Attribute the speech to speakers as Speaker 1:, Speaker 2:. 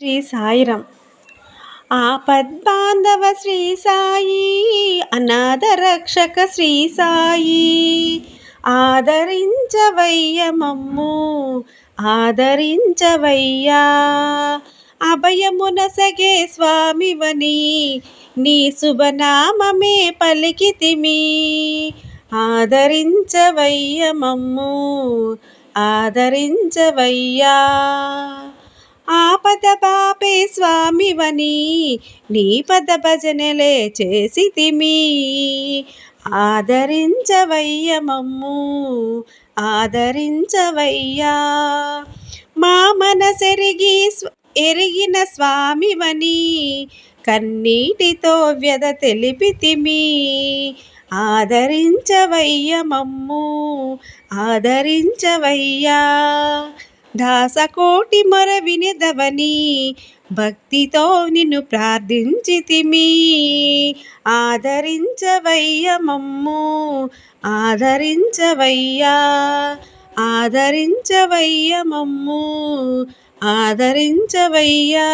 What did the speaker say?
Speaker 1: శ్రీ సాయిరం. ఆపద్బాంధవ శ్రీ సాయి అనాథ రక్షక శ్రీ సాయి. ఆదరించవయ్య మమ్ము ఆదరించవయ్యా. అభయమునసగే స్వామివని నీ శుభనామమే పలికితిమి. ఆదరించవయ్య మమ్ము ఆదరించవయ్యా. పద పాపే స్వామివని నీ పద భజనలే చేసితిమి. ఆదరించవయ్య మమ్ము ఆదరించవయ్యా. మా మనసెరిగి ఎరిగిన స్వామివని కన్నీటితో వ్యధ తెలిపితిమి. ఆదరించవయ్య మమ్ము ఆదరించవయ్యా. దాసకోటి మొర వినిదవని భక్తితో నిన్ను ప్రార్థించితిమి. ఆదరించవయ్య మమ్ము ఆదరించవయ్యా ఆదరించవయ్య మమ్ము ఆదరించవయ్యా.